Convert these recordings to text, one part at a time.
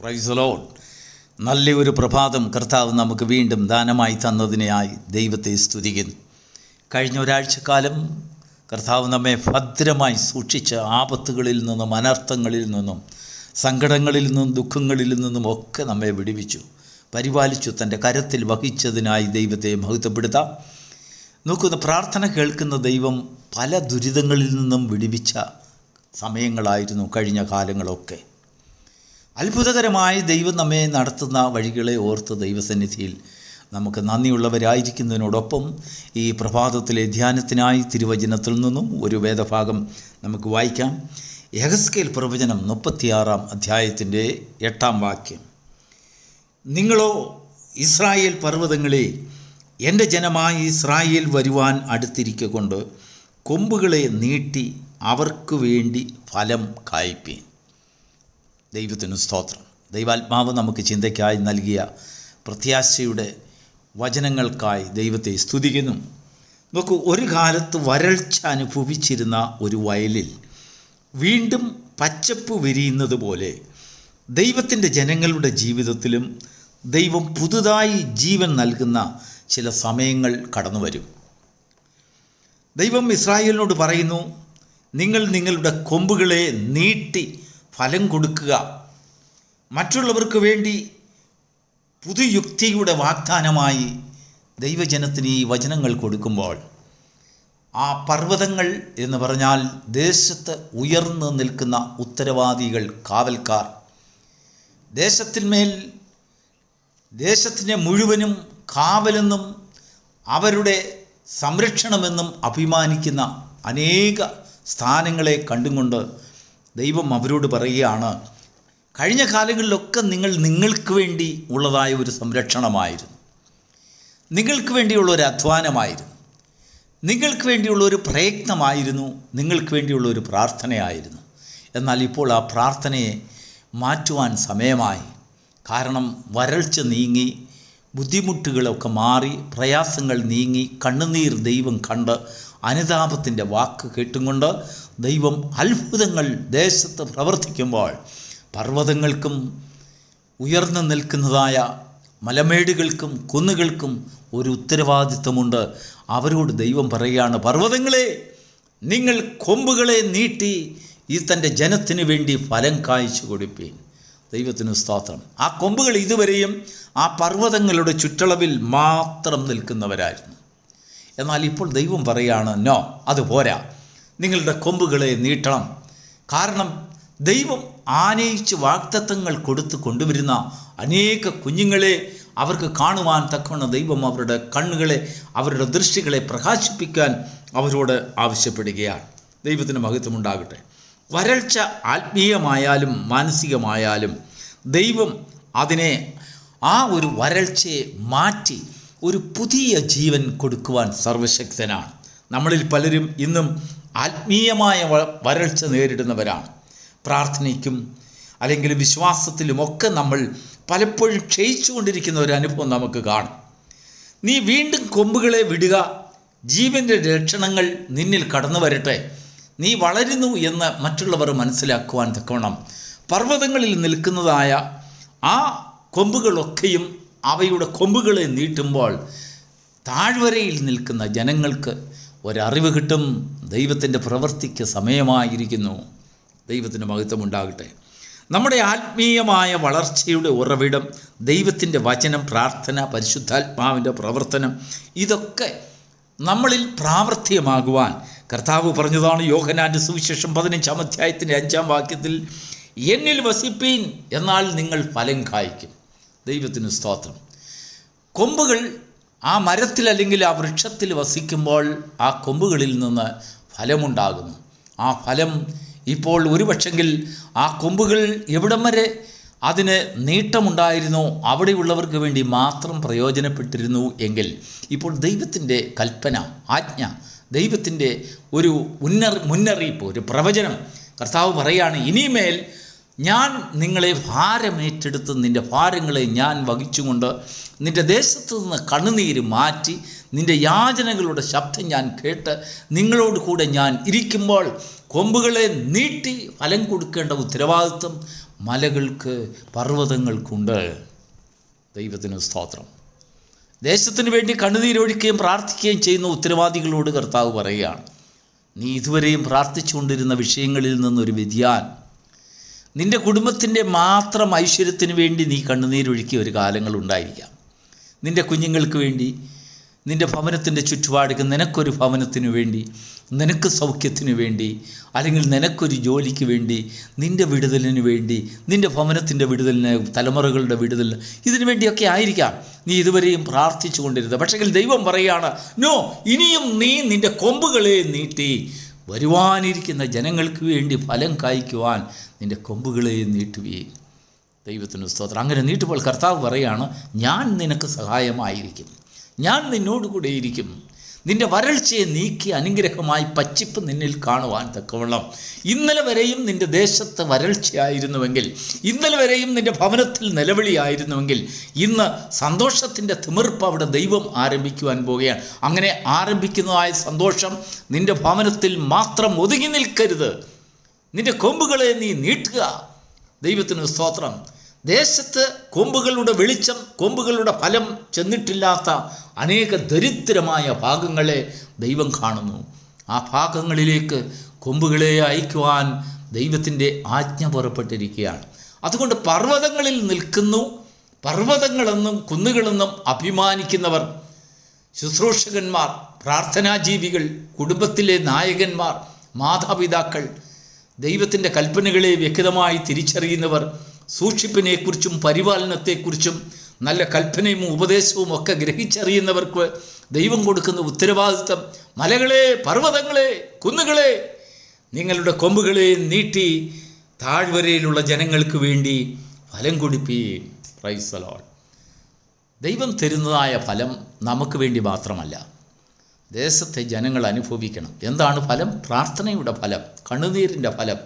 പ്രൈസലോൺ നല്ല ഒരു പ്രഭാതം കർത്താവ് നമുക്ക് വീണ്ടും ദാനമായി തന്നതിനായി ദൈവത്തെ സ്തുതിക്കുന്നു. കഴിഞ്ഞ ഒരാഴ്ചക്കാലം കർത്താവ് നമ്മെ ഭദ്രമായി സൂക്ഷിച്ച് ആപത്തുകളിൽ നിന്നും അനർത്ഥങ്ങളിൽ നിന്നും സങ്കടങ്ങളിൽ നിന്നും ദുഃഖങ്ങളിൽ നിന്നും ഒക്കെ നമ്മെ വിടുവിച്ചു. പരിപാലിച്ചു തന്റെ കരത്തിൽ വഹിച്ചതിനായി ദൈവത്തെ മഹത്വപ്പെടുത്താം. നോക്കുന്ന പ്രാർത്ഥന കേൾക്കുന്ന ദൈവം പല ദുരിതങ്ങളിൽ നിന്നും വിടുവിച്ച സമയങ്ങളായിരുന്നു കഴിഞ്ഞ കാലങ്ങളൊക്കെ. അത്ഭുതകരമായി ദൈവം നമ്മെ നടത്തുന്ന വഴികളെ ഓർത്ത് ദൈവസന്നിധിയിൽ നമുക്ക് നന്ദിയുള്ളവരായിരിക്കുന്നതിനോടൊപ്പം ഈ പ്രഭാതത്തിലെ ധ്യാനത്തിനായി തിരുവചനത്തിൽ നിന്നും ഒരു വേദഭാഗം നമുക്ക് വായിക്കാം. യഹസ്കേൽ പ്രവചനം മുപ്പത്തിയാറാം അധ്യായത്തിന്റെ എട്ടാം വാക്യം. നിങ്ങളോ ഇസ്രായേൽ പർവതങ്ങളെ എന്റെ ജനമായി ഇസ്രായേൽ വരുവാൻ അടുത്തിരിക്കൊണ്ട് കൊമ്പുകളെ നീട്ടി അവർക്ക് വേണ്ടി ഫലം കായ്പീൻ ദൈവത്തിന് സ്തോത്രം. ദൈവാത്മാവ് നമുക്ക് ചിന്തയ്ക്കായി നൽകിയ പ്രത്യാശയുടെ വചനങ്ങൾക്കായി ദൈവത്തെ സ്തുതിക്കുന്നു. നോക്കൂ ഒരു കാലത്ത് വരൾച്ച അനുഭവിച്ചിരുന്ന ഒരു വയലിൽ വീണ്ടും പച്ചപ്പ് വിരിയുന്നത് പോലെ ദൈവത്തിന്റെ ജനങ്ങളുടെ ജീവിതത്തിലും ദൈവം പുതുതായി ജീവൻ നൽകുന്ന ചില സമയങ്ങൾ കടന്നു വരും. ദൈവം ഇസ്രായേലിനോട് പറയുന്നു നിങ്ങൾ നിങ്ങളുടെ കൊമ്പുകളെ നീട്ടി ഫലം കൊടുക്കുക. മറ്റുള്ളവർക്ക് വേണ്ടി പുതുയുക്തിയുടെ വാഗ്ദാനമായി ദൈവജനത്തിന് ഈ വചനങ്ങൾ കൊടുക്കുമ്പോൾ ആ പർവതങ്ങൾ എന്ന് പറഞ്ഞാൽ ദേശത്ത് ഉയർന്നു നിൽക്കുന്ന ഉത്തരവാദികൾ കാവൽക്കാർ. ദേശത്തിന്മേൽ ദേശത്തിനെ മുഴുവനും കാവലെന്നും അവരുടെ സംരക്ഷണമെന്നും അഭിമാനിക്കുന്ന അനേക സ്ഥാനങ്ങളെ കണ്ടുകൊണ്ട് ദൈവം അവരോട് പറയുകയാണ് കഴിഞ്ഞ കാലങ്ങളിലൊക്കെ നിങ്ങൾ നിങ്ങൾക്ക് വേണ്ടി ഉള്ളതായ ഒരു സംരക്ഷണമായിരുന്നു. നിങ്ങൾക്ക് വേണ്ടിയുള്ള ഒരു അധ്വാനമായിരുന്നു. നിങ്ങൾക്ക് വേണ്ടിയുള്ള ഒരു പ്രയത്നമായിരുന്നു. നിങ്ങൾക്ക് വേണ്ടിയുള്ള ഒരു പ്രാർത്ഥനയായിരുന്നു. എന്നാൽ ഇപ്പോൾ ആ പ്രാർത്ഥനയെ മാറ്റുവാൻ സമയമായി. കാരണം വരൾച്ച നീങ്ങി ബുദ്ധിമുട്ടുകളൊക്കെ മാറി പ്രയാസങ്ങൾ നീങ്ങി കണ്ണുനീർ ദൈവം കണ്ട് അനുതാപത്തിന്റെ വാക്ക് കേട്ടുകൊണ്ട് ദൈവം അത്ഭുതങ്ങൾ ദേശത്ത് പ്രവർത്തിക്കുമ്പോൾ പർവതങ്ങൾക്കും ഉയർന്നു നിൽക്കുന്നതായ മലമേടുകൾക്കും കുന്നുകൾക്കും ഒരു ഉത്തരവാദിത്വമുണ്ട്. അവരോട് ദൈവം പറയുകയാണ് പർവതങ്ങളെ നിങ്ങൾ കൊമ്പുകളെ നീട്ടി ഈ തന്റെ ജനത്തിന് വേണ്ടി ഫലം കായ്ച്ചു കൊടുപ്പീൻ. ദൈവത്തിന് സ്തോത്രം. ആ കൊമ്പുകൾ ഇതുവരെയും ആ പർവതങ്ങളുടെ ചുറ്റളവിൽ മാത്രം നിൽക്കുന്നവരായിരുന്നു. എന്നാൽ ഇപ്പോൾ ദൈവം പറയുകയാണ് നോ അത് പോരാ. നിങ്ങളുടെ കൊമ്പുകളെ നീട്ടണം. കാരണം ദൈവം ആനയിച്ച് വാക്തത്വങ്ങൾ കൊടുത്ത് കൊണ്ടുവരുന്ന അനേക കുഞ്ഞുങ്ങളെ അവർക്ക് കാണുവാൻ തക്കവണ്ണം ദൈവം അവരുടെ കണ്ണുകളെ അവരുടെ ദൃഷ്ടികളെ പ്രകാശിപ്പിക്കാൻ അവരോട് ആവശ്യപ്പെടുകയാണ്. ദൈവത്തിന് മഹത്വമുണ്ടാകട്ടെ. വരൾച്ച ആത്മീയമായാലും മാനസികമായാലും ദൈവം അതിനെ ആ ഒരു വരൾച്ചയെ മാറ്റി ഒരു പുതിയ ജീവൻ കൊടുക്കുവാൻ സർവശക്തനാണ്. നമ്മളിൽ പലരും ഇന്നും ആത്മീയമായ വരൾച്ച നേരിടുന്നവരാണ്. പ്രാർത്ഥനയ്ക്കും അല്ലെങ്കിൽ വിശ്വാസത്തിലുമൊക്കെ നമ്മൾ പലപ്പോഴും ക്ഷയിച്ചുകൊണ്ടിരിക്കുന്ന ഒരു അനുഭവം നമുക്ക് കാണും. നീ വീണ്ടും കൊമ്പുകളെ വിടുക ജീവന്റെ ലക്ഷണങ്ങൾ നിന്നിൽ കടന്നു വരട്ടെ. നീ വളരുന്നു എന്ന് മറ്റുള്ളവർ മനസ്സിലാക്കുവാൻ തക്കവണ്ണം പർവതങ്ങളിൽ നിൽക്കുന്നതായ ആ കൊമ്പുകളൊക്കെയും അവയുടെ കൊമ്പുകളെ നീട്ടുമ്പോൾ താഴ്വരയിൽ നിൽക്കുന്ന ജനങ്ങൾക്ക് ഒരറിവ് കിട്ടും. ദൈവത്തിന്റെ പ്രവൃത്തിക്ക് സമയമായിരിക്കുന്നു. ദൈവത്തിന്റെ മഹത്വമുണ്ടാകട്ടെ. നമ്മുടെ ആത്മീയമായ വളർച്ചയുടെ ഉറവിടം ദൈവത്തിന്റെ വചനം പ്രാർത്ഥന പരിശുദ്ധാത്മാവിന്റെ പ്രവർത്തനം ഇതൊക്കെ നമ്മളിൽ പ്രാവർത്തികമാകുവാൻ കർത്താവ് പറഞ്ഞതാണ് യോഹനാന്റെ സുവിശേഷം പതിനഞ്ചാം അധ്യായത്തിന്റെ അഞ്ചാം വാക്യത്തിൽ എന്നിൽ വസിപ്പീൻ എന്നാൽ നിങ്ങൾ ഫലം കായ്ക്കും. ദൈവത്തിന് സ്തോത്രം. കൊമ്പുകൾ ആ മരത്തിൽ അല്ലെങ്കിൽ ആ വൃക്ഷത്തിൽ വസിക്കുമ്പോൾ ആ കൊമ്പുകളിൽ നിന്ന് ഫലമുണ്ടാകുന്നു. ആ ഫലം ഇപ്പോൾ ഒരുപക്ഷെങ്കിൽ ആ കൊമ്പുകൾ എവിടം വരെ അതിന് നീട്ടമുണ്ടായിരുന്നു അവിടെയുള്ളവർക്ക് വേണ്ടി മാത്രം പ്രയോജനപ്പെട്ടിരുന്നു എങ്കിൽ ഇപ്പോൾ ദൈവത്തിന്റെ കൽപ്പന ആജ്ഞ ദൈവത്തിന്റെ ഒരു ഉന്നർ മുന്നറിയിപ്പ് ഒരു പ്രവചനം കർത്താവ് പറയുകയാണ് ഇനിമേൽ ഞാൻ നിങ്ങളെ ഭാരമേറ്റെടുത്ത് നിന്റെ ഭാരങ്ങളെ ഞാൻ വഹിച്ചുകൊണ്ട് നിന്റെ ദേശത്ത് നിന്ന് കണ്ണുനീര് മാറ്റി നിന്റെ യാചനകളുടെ ശബ്ദം ഞാൻ കേട്ട് നിങ്ങളോട് കൂടെ ഞാൻ ഇരിക്കുമ്പോൾ കൊമ്പുകളെ നീട്ടി ഫലം കൊടുക്കേണ്ട ഉത്തരവാദിത്വം മലകൾക്ക് പർവതങ്ങൾക്കുണ്ട്. ദൈവത്തിന് സ്തോത്രം. ദേശത്തിന് വേണ്ടി കണ്ണുനീരൊഴിക്കുകയും പ്രാർത്ഥിക്കുകയും ചെയ്യുന്ന ഉത്തരവാദികളോട് കർത്താവ് പറയുകയാണ് നീ ഇതുവരെയും പ്രാർത്ഥിച്ചുകൊണ്ടിരുന്ന വിഷയങ്ങളിൽ നിന്നൊരു വ്യതിയാനം നിന്റെ കുടുംബത്തിന്റെ മാത്രം ഐശ്വര്യത്തിന് വേണ്ടി നീ കണ്ണുനീരൊഴുക്കിയ ഒരു കാലങ്ങൾ ഉണ്ടായിരിക്കാം. നിന്റെ കുഞ്ഞുങ്ങൾക്ക് വേണ്ടി നിന്റെ ഭവനത്തിന്റെ ചുറ്റുപാടുക്ക് നിനക്കൊരു ഭവനത്തിനു വേണ്ടി നിനക്ക് സൗഖ്യത്തിനു വേണ്ടി അല്ലെങ്കിൽ നിനക്കൊരു ജോലിക്ക് വേണ്ടി നിന്റെ വിടുതലിന് വേണ്ടി നിന്റെ ഭവനത്തിന്റെ വിടുതലിന് തലമുറകളുടെ വിടുതലിന് ഇതിനു വേണ്ടിയൊക്കെ ആയിരിക്കാം നീ ഇതുവരെയും പ്രാർത്ഥിച്ചു കൊണ്ടിരുന്നത് പക്ഷേ ദൈവം പറയുകയാണ് നോ ഇനിയും നീ നിന്റെ കൊമ്പുകളെ നീട്ടി വരുവാനിരിക്കുന്ന ജനങ്ങൾക്ക് വേണ്ടി ഫലം കായ്ക്കുവാൻ നിന്റെ കൊമ്പുകളെ നീട്ടുകയും ദൈവത്തിന് സ്തോത്രം. അങ്ങനെ നീട്ടുമ്പോൾ കർത്താവ് പറയാണ് ഞാൻ നിനക്ക് സഹായമായിരിക്കും. ഞാൻ നിന്നോട് കൂടെ ഇരിക്കും. നിന്റെ വരൾച്ചയെ നീക്കി അനുഗ്രഹമായി പച്ചിപ്പ് നിന്നിൽ കാണുവാൻ തക്കവണ്ണം. ഇന്നലെ വരെയും നിന്റെ ദേശത്ത് വരൾച്ചയായിരുന്നുവെങ്കിൽ ഇന്നലെ വരെയും നിന്റെ ഭവനത്തിൽ നിലവിളിയായിരുന്നുവെങ്കിൽ ഇന്ന് സന്തോഷത്തിന്റെ തിമിർപ്പ് അവിടെ ദൈവം ആരംഭിക്കുവാൻ പോവുകയാണ്. അങ്ങനെ ആരംഭിക്കുന്നതായ സന്തോഷം നിന്റെ ഭവനത്തിൽ മാത്രം ഒതുങ്ങി നിൽക്കരുത്. നിന്റെ കൊമ്പുകളെ നീ നീട്ടുക. ദൈവത്തിന് സ്തോത്രം. ദേശത്ത് കൊമ്പുകളുടെ വെളിച്ചം കൊമ്പുകളുടെ ഫലം ചെന്നിട്ടില്ലാത്ത അനേക ദരിദ്രമായ ഭാഗങ്ങളെ ദൈവം കാണുന്നു. ആ ഭാഗങ്ങളിലേക്ക് കൊമ്പുകളെ അയക്കുവാൻ ദൈവത്തിന്റെ ആജ്ഞ പുറപ്പെട്ടിരിക്കുകയാണ്. അതുകൊണ്ട് പർവതങ്ങളിൽ നിൽക്കുന്നു. പർവതങ്ങളെന്നും കുന്നുകളെന്നും അഭിമാനിക്കുന്നവർ ശുശ്രൂഷകന്മാർ പ്രാർത്ഥനാജീവികൾ കുടുംബത്തിലെ നായകന്മാർ മാതാപിതാക്കൾ ദൈവത്തിന്റെ കൽപ്പനകളെ വ്യക്തമായി തിരിച്ചറിയുന്നവർ സൂക്ഷിപ്പിനെക്കുറിച്ചും പരിപാലനത്തെക്കുറിച്ചും നല്ല കൽപ്പനയും ഉപദേശവും ഒക്കെ ഗ്രഹിച്ചറിയുന്നവർക്ക് ദൈവം കൊടുക്കുന്ന ഉത്തരവാദിത്തം. മലകളെ പർവതങ്ങളെ കുന്നുകളെ നിങ്ങളുടെ കൊമ്പുകളെ നീട്ടി താഴ്വരയിലുള്ള ജനങ്ങൾക്ക് വേണ്ടി ഫലം കൊടുപ്പീൻ. പ്രൈസലോൾ ദൈവം തരുന്നതായ ഫലം നമുക്ക് വേണ്ടി മാത്രമല്ല. ദേശത്തെ ജനങ്ങൾ അനുഭവിക്കണം. എന്താണ് ഫലം? പ്രാർത്ഥനയുടെ ഫലം കണ്ണുനീരിന്റെ ഫലം.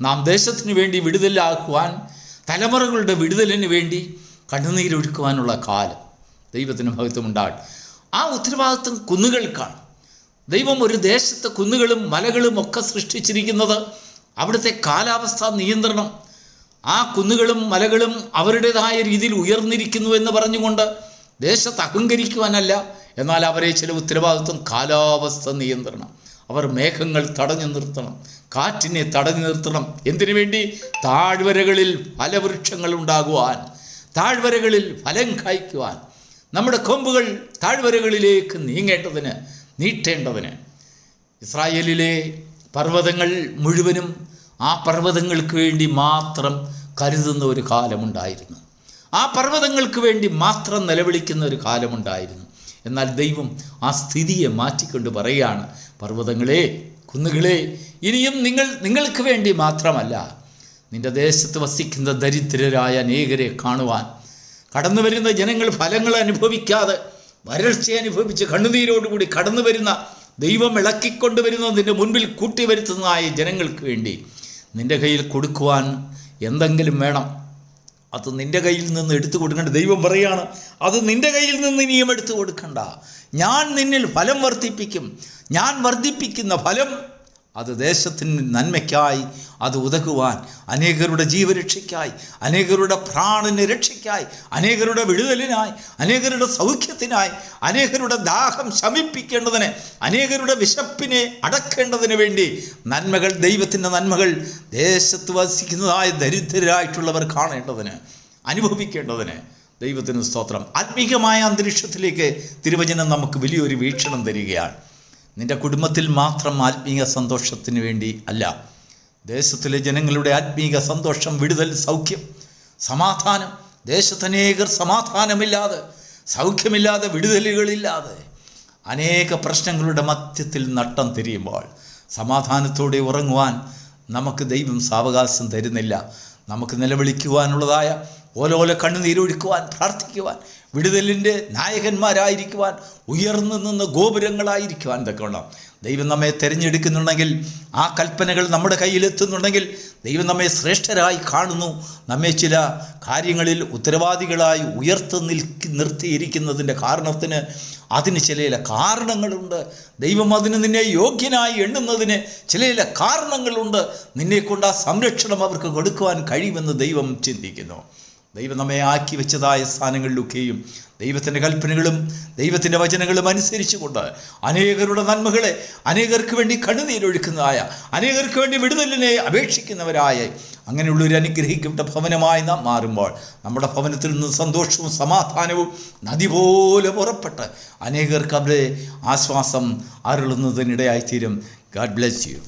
നാം ദേശത്തിന് വേണ്ടി വിടുതലാക്കുവാൻ തലമുറകളുടെ വിടുതലിന് വേണ്ടി കണ്ണുനീരൊഴുക്കുവാനുള്ള കാലം ദൈവത്തിന് ഭക്തമുണ്ടാകട്ടെ ആ ഉത്തരവാദിത്വം കുന്നുകൾക്കാണ്. ദൈവം ഒരു ദേശത്തെ കുന്നുകളും മലകളും ഒക്കെ സൃഷ്ടിച്ചിരിക്കുന്നത് അവിടുത്തെ കാലാവസ്ഥാ നിയന്ത്രണം. ആ കുന്നുകളും മലകളും അവരുടേതായ രീതിയിൽ ഉയർന്നിരിക്കുന്നു എന്ന് പറഞ്ഞുകൊണ്ട് ദേശത്ത് അഹങ്കരിക്കുവാനല്ല. എന്നാൽ അവരെ ചില ഉത്തരവാദിത്വം കാലാവസ്ഥ നിയന്ത്രണം. അവർ മേഘങ്ങൾ തടഞ്ഞു നിർത്തണം കാറ്റിനെ തടഞ്ഞു നിർത്തണം. എന്തിനു വേണ്ടി? താഴ്വരകളിൽ ഫലവൃക്ഷങ്ങൾ ഉണ്ടാകുവാൻ താഴ്വരകളിൽ ഫലം കായ്ക്കുവാൻ. നമ്മുടെ കൊമ്പുകൾ താഴ്വരകളിലേക്ക് നീങ്ങേണ്ടതിന് നീട്ടേണ്ടതിന്. ഇസ്രായേലിലെ പർവതങ്ങൾ മുഴുവനും ആ പർവതങ്ങൾക്ക് വേണ്ടി മാത്രം കരുതുന്ന ഒരു കാലമുണ്ടായിരുന്നു. ആ പർവതങ്ങൾക്ക് വേണ്ടി മാത്രം നിലവിളിക്കുന്ന ഒരു കാലമുണ്ടായിരുന്നു. എന്നാൽ ദൈവം ആ സ്ഥിതിയെ മാറ്റിക്കൊണ്ട് പറയുകയാണ് പർവതങ്ങളെ കുന്നുകളെ ഇനിയും നിങ്ങൾ നിങ്ങൾക്ക് വേണ്ടി മാത്രമല്ല നിന്റെ ദേശത്ത് വസിക്കുന്ന ദരിദ്രരായ അനേകരെ കാണുവാൻ കടന്നു വരുന്ന ജനങ്ങൾ ഫലങ്ങൾ അനുഭവിക്കാതെ വരൾച്ച അനുഭവിച്ച് കണ്ണുനീരോടുകൂടി കടന്നു വരുന്ന ദൈവം ഇളക്കിക്കൊണ്ടുവരുന്നതിന്റെ മുൻപിൽ കൂട്ടി വരുത്തുന്നതായ ജനങ്ങൾക്ക് വേണ്ടി നിന്റെ കയ്യിൽ കൊടുക്കുവാൻ എന്തെങ്കിലും വേണം. അത് നിന്റെ കയ്യിൽ നിന്ന് എടുത്തു കൊടുക്കേണ്ട. ദൈവം പറയാണ് അത് നിന്റെ കയ്യിൽ നിന്ന് ഇനിയും എടുത്തു കൊടുക്കണ്ട. ഞാൻ നിന്നിൽ ഫലം വർദ്ധിപ്പിക്കും. ഞാൻ വർദ്ധിപ്പിക്കുന്ന ഫലം അത് ദേശത്തിന് നന്മയ്ക്കായി അത് ഉതകുവാൻ അനേകരുടെ ജീവരക്ഷയ്ക്കായി അനേകരുടെ പ്രാണന് രക്ഷയ്ക്കായി അനേകരുടെ വിടുതലിനായി അനേകരുടെ സൗഖ്യത്തിനായി അനേകരുടെ ദാഹം ശമിപ്പിക്കേണ്ടതിന് അനേകരുടെ വിശപ്പിനെ അടക്കേണ്ടതിന് വേണ്ടി നന്മകൾ ദൈവത്തിന്റെ നന്മകൾ ദേശത്ത് വസിക്കുന്നതായ ദരിദ്രരായിട്ടുള്ളവർ കാണേണ്ടതിന് അനുഭവിക്കേണ്ടതിന് ദൈവത്തിന് സ്തോത്രം. ആത്മീകമായ അന്തരീക്ഷത്തിലേക്ക് തിരുവചനം നമുക്ക് വലിയൊരു വീക്ഷണം തരികയാണ്. നിന്റെ കുടുംബത്തിൽ മാത്രം ആത്മീയ സന്തോഷത്തിന് വേണ്ടി അല്ല. ദേശത്തിലെ ജനങ്ങളുടെ ആത്മീയ സന്തോഷം വിടുതൽ സൗഖ്യം സമാധാനം. ദേശത്തനേകർ സമാധാനമില്ലാതെ സൗഖ്യമില്ലാതെ വിടുതലുകളില്ലാതെ അനേക പ്രശ്നങ്ങളുടെ മധ്യത്തിൽ നട്ടം തിരിയുമ്പോൾ സമാധാനത്തോടെ ഉറങ്ങുവാൻ നമുക്ക് ദൈവം സാവകാശം തരുന്നില്ല. നമുക്ക് നിലവിളിക്കുവാനുള്ളതായ ഓലോല കണ്ണുനീരൊഴുക്കുവാൻ പ്രാർത്ഥിക്കുവാൻ വിടുതലിന്റെ നായകന്മാരായിരിക്കുവാൻ ഉയർന്നു നിന്ന് ഗോപുരങ്ങളായിരിക്കുവാൻ തക്കവണ്ണം ദൈവം നമ്മെ തിരഞ്ഞെടുക്കുന്നുണ്ടെങ്കിൽ ആ കൽപ്പനകൾ നമ്മുടെ കയ്യിലെത്തുന്നുണ്ടെങ്കിൽ ദൈവം നമ്മെ ശ്രേഷ്ഠരായി കാണുന്നു. നമ്മെ ചില കാര്യങ്ങളിൽ ഉത്തരവാദികളായി ഉയർത്ത് നിൽക്കി നിർത്തിയിരിക്കുന്നതിന്റെ കാരണത്തിന് അതിന് ചില കാരണങ്ങളുണ്ട്. ദൈവം അതിന് നിന്നെ യോഗ്യനായി എണ്ണുന്നതിന് ചില കാരണങ്ങളുണ്ട്. നിന്നെക്കൊണ്ട് ആ സംരക്ഷണം അവർക്ക് കൊടുക്കുവാൻ കഴിയുമെന്ന് ദൈവം ചിന്തിക്കുന്നു. ദൈവം നമ്മെ ആക്കി വെച്ചതായ സ്ഥാനങ്ങളിലൊക്കെയും ദൈവത്തിന്റെ കൽപ്പനകളും ദൈവത്തിന്റെ വചനങ്ങളും അനുസരിച്ചുകൊണ്ട് അനേകരുടെ നന്മകളെ അനേകർക്ക് വേണ്ടി കണ്ണുനീരൊഴുക്കുന്നതായ അനേകർക്ക് വേണ്ടി വിടുതലിനെ അപേക്ഷിക്കുന്നവരായ അങ്ങനെയുള്ളൊരു അനുഗ്രഹിക്കപ്പെട്ട ഭവനമായി നാം മാറുമ്പോൾ നമ്മുടെ ഭവനത്തിൽ നിന്ന് സന്തോഷവും സമാധാനവും നദി പോലെ പുറപ്പെട്ട് അനേകർക്ക് അവരുടെ ആശ്വാസം അരുളുന്നതിനിടയായിത്തീരും. God bless you